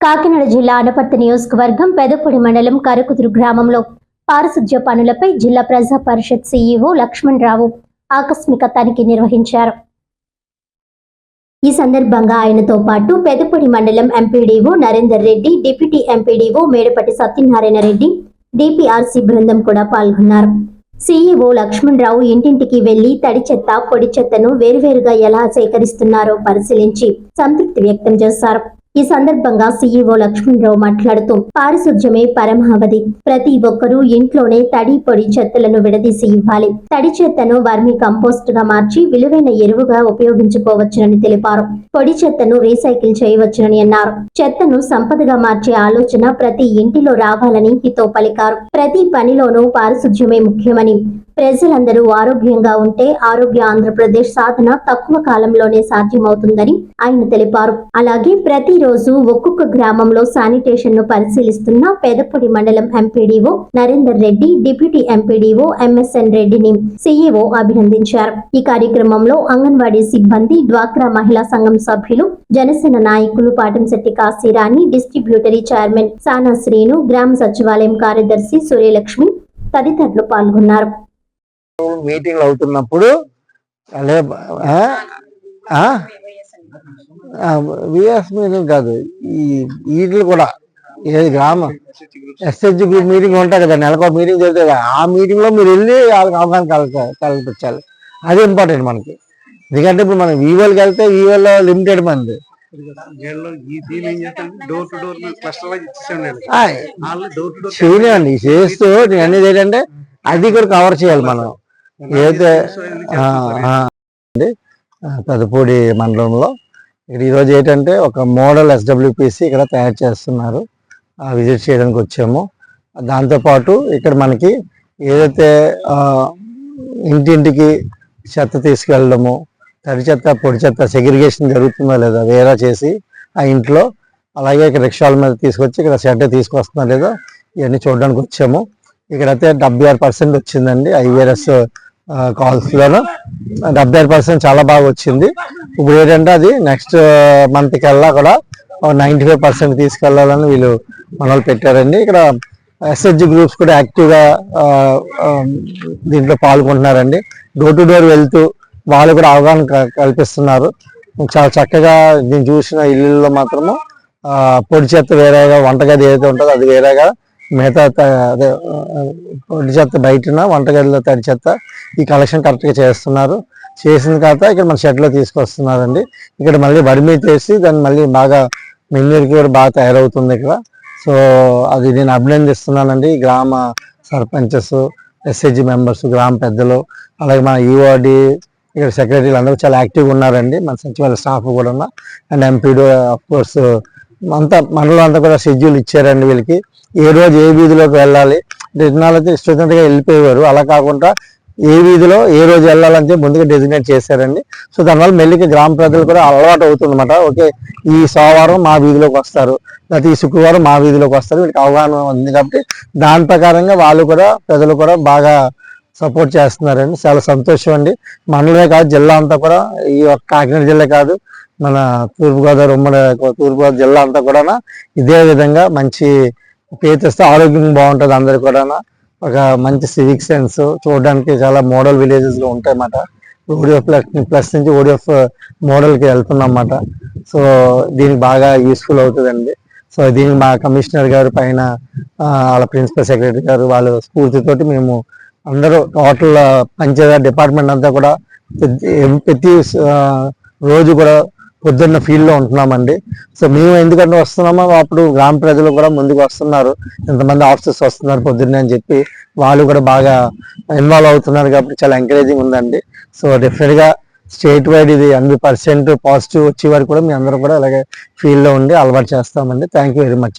కాకినాడ జిల్లా అనపర్తి నియోజకవర్గం పెదపొడి మండలం కరకుదురు గ్రామంలో పారిశుధ్య పనులపై జిల్లా ప్రజా పరిషత్ సీఈఓ లక్ష్మణ్ రావు ఆకస్మిక తనిఖీ నిర్వహించారు. ఈ సందర్భంగా ఆయనతో పాటు పెదపొడి మండలం MPDO Narender Reddy deputy MPDO Medapati Satyanarayana Reddy DPRC బృందం కూడా పాల్గొన్నారు. సీఈఓ లక్ష్మణ్ రావు ఇంటింటికి వెళ్ళి తడి చెత్త పొడి చెత్తను వేరువేరుగా ఎలా సేకరిస్తున్నారో పరిశీలించి సంతృప్తి వ్యక్తం చేశారు. ఈ సందర్భంగా సీఈఓ లక్ష్మణరావు మాట్లాడుతూ పారిశుధ్యమే పరమావధి. ప్రతి ఒక్కరూ ఇంట్లోనే తడి పొడి చెత్తలను విడదీసి ఇవ్వాలి. తడి చెత్తను వర్మి కంపోస్ట్గా మార్చి విలువైన ఎరువుగా ఉపయోగించుకోవచ్చునని తెలిపారు. పొడి చెత్తను రీసైకిల్ చేయవచ్చునని అన్నారు. చెత్తను సంపదగా మార్చే ఆలోచన ప్రతి ఇంటిలో రావాలని హితో పలికారు ప్రతి పనిలోనూ పారిశుధ్యమే ముఖ్యమని ప్రజలందరూ ఆరోగ్యంగా ఉంటే ఆరోగ్య ఆంధ్రప్రదేశ్ సాధన తక్కువ కాలంలోనే సాధ్యమవుతుందని ఆయన తెలిపారు. అలాగే ప్రతిరోజు ఒక్కొక్క గ్రామంలో శానిటేషన్ను పరిశీలిస్తున్న పెదపొడి మండలం MPDO Narender Reddy deputy MPDO MSN రెడ్డిని సీఈఓ అభినందించారు. ఈ కార్యక్రమంలో అంగన్వాడీ సిబ్బంది డ్వాక్రా మహిళా సంఘం సభ్యులు జనసేన నాయకులు పాటంశెట్టి కాశీరాణి డిస్ట్రిబ్యూటరీ చైర్మన్ సానా శ్రీను గ్రామ సచివాలయం కార్యదర్శి సూర్యలక్ష్మి తదితరులు పాల్గొన్నారు. మీటింగ్లు అవుతున్నప్పుడు అలే విఎస్ మీటింగ్ కాదు ఈ వీటిలు కూడా ఏది గ్రామం ఎస్హెచ్ గ్రూప్ మీటింగ్ ఉంటాయి కదా నెలకు మీటింగ్ జరుగుతుంది కదా ఆ మీటింగ్లో మీరు వెళ్ళి వాళ్ళకి అవగాహన కల్ప కల్పించాలి. అది ఇంపార్టెంట్ మనకి. ఎందుకంటే ఇప్పుడు మనం వివోకి వెళ్తే వివోలో లిమిటెడ్ మంది. చేయనివ్వండి చేస్తూ నేను అనేది ఏంటంటే అది కూడా కవర్ చేయాలి మనం. ఏదైతే పెదపూడి మండలంలో. ఇక్కడ ఈరోజు ఏంటంటే ఒక మోడల్ ఎస్డబ్ల్యూపిసి ఇక్కడ తయారు చేస్తున్నారు. విజిట్ చేయడానికి వచ్చాము. దాంతోపాటు ఇక్కడ మనకి ఏదైతే ఇంటింటికి చెత్త తీసుకెళ్ళడము తడి చెత్త పొడి చెత్త సెగ్రిగేషన్ జరుగుతుందో లేదా వేరే చేసి ఆ ఇంట్లో అలాగే ఇక్కడ రిక్షాల మీద తీసుకొచ్చి ఇక్కడ షెడ్ తీసుకొస్తున్నా లేదా ఇవన్నీ చూడడానికి వచ్చాము. ఇక్కడైతే డెబ్బై ఆరు పర్సెంట్ వచ్చిందండి ఐవీఆర్ఎస్ కాల్స్లోనూ డెబ్బై ఆరు పర్సెంట్ చాలా బాగా వచ్చింది. ఇప్పుడు ఏంటంటే అది నెక్స్ట్ మంత్ కల్లా కూడా నైంటీ ఫైవ్ పర్సెంట్ తీసుకెళ్ళాలని వీళ్ళు మనల్ని పెట్టారండి. ఇక్కడ ఎస్హెచ్ గ్రూప్స్ కూడా యాక్టివ్గా దీంట్లో పాల్గొంటున్నారండి. డోర్ టు డోర్ వెళ్తూ వాళ్ళు కూడా అవగాహన క- కల్పిస్తున్నారు. చాలా చక్కగా నేను చూసిన ఇల్లుల్లో మాత్రము పొడి చెత్త వేరేగా వంటగది ఏదైతే ఉంటుందో అది వేరేగా మిగతా త- అదే ఆ, చెత్త బయటన వంటగదిలో తడి చెత్త ఈ కలెక్షన్ కరెక్ట్గా చేస్తున్నారు. చేసిన తర్వాత ఇక్కడ మన షెడ్లో తీసుకొస్తున్నారండి. ఇక్కడ మళ్ళీ బడిమీ చేసి దాన్ని మళ్ళీ బాగా మెన్యూర్కి కూడా బాగా తయారవుతుంది ఇక్కడ. సో అది నేను అభినందిస్తున్నానండి. ఈ గ్రామ సర్పంచెస్ ఎస్హెచ్జి మెంబర్స్ గ్రామ పెద్దలు అలాగే మన ఈఓడి ఇక్కడ సెక్రటరీలు అందరూ చాలా యాక్టివ్గా ఉన్నారండి. మన సచివాలయ స్టాఫ్ కూడా ఉన్న. అండ్ ఎంపీడీ ఆఫ్ కోర్స్ అంతా మనలో అంతా కూడా షెడ్యూల్ ఇచ్చారండి వీళ్ళకి. ఏ రోజు ఏ వీధిలోకి వెళ్ళాలి? అయితే ఇష్టంగా వెళ్ళిపోయేవారు. అలా కాకుండా ఏ వీధిలో ఏ రోజు వెళ్ళాలంటే ముందుగా డెసిగ్నేట్ చేశారండి. సో దానివల్ల మెల్లికి గ్రామ ప్రజలు కూడా అలవాటు అవుతుందన్నమాట. ఓకే ఈ సోమవారం మా వీధిలోకి వస్తారు. లేకపోతే ఈ శుక్రవారం మా వీధిలోకి వస్తారు. వీళ్ళకి అవగాహన ఉంది కాబట్టి దాని ప్రకారంగా వాళ్ళు కూడా ప్రజలు కూడా బాగా సపోర్ట్ చేస్తున్నారండి. చాలా సంతోషం అండి. మనమే కాదు జిల్లా అంతా కూడా ఈ యొక్క కాకినాడ జిల్లా కాదు మన తూర్పుగోదావరి ఉమ్మడి తూర్పుగోదావరి జిల్లా అంతా కూడా ఇదే విధంగా మంచి పేరు తెస్తే ఆరోగ్యం బాగుంటుంది అందరికి కూడా ఒక మంచి సివిక్ సెన్స్ చూడడానికి చాలా మోడల్ విలేజెస్లో ఉంటాయి అన్నమాట ఓడిఎఫ్ ప్లస్ ప్లస్ నుంచి ఓడిఎఫ్ మోడల్కి వెళ్తున్నాం అన్నమాట సో దీనికి బాగా యూస్ఫుల్ అవుతుందండి. సో దీనికి మా కమిషనర్ గారు పైన వాళ్ళ ప్రిన్సిపల్ సెక్రటరీ గారు వాళ్ళ స్ఫూర్తితోటి మేము అందరూ టోటల్ పంచాయతీ డిపార్ట్మెంట్ అంతా కూడా ప్రతి- రోజు కూడా పొద్దున్న ఫీల్డ్లో లో ఉంటున్నామండి. సో మేము ఎందుకంటే వస్తున్నామో అప్పుడు గ్రామ ప్రజలు కూడా ముందుకు వస్తున్నారు. ఇంతమంది ఆఫీసర్స్ వస్తున్నారు పొద్దున్నే అని చెప్పి. వాళ్ళు కూడా బాగా ఇన్వాల్వ్ అవుతున్నారు కాబట్టి చాలా ఎంకరేజింగ్ ఉందండి. సో గా స్టేట్ వైడ్ ఇది హండ్రెడ్ పర్సెంట్ పాజిటివ్ వచ్చే వరకు కూడా మీ అందరూ కూడా అలాగే ఫీల్డ్లో లో ఉండి అలవాటు చేస్తామండి. Thank you very much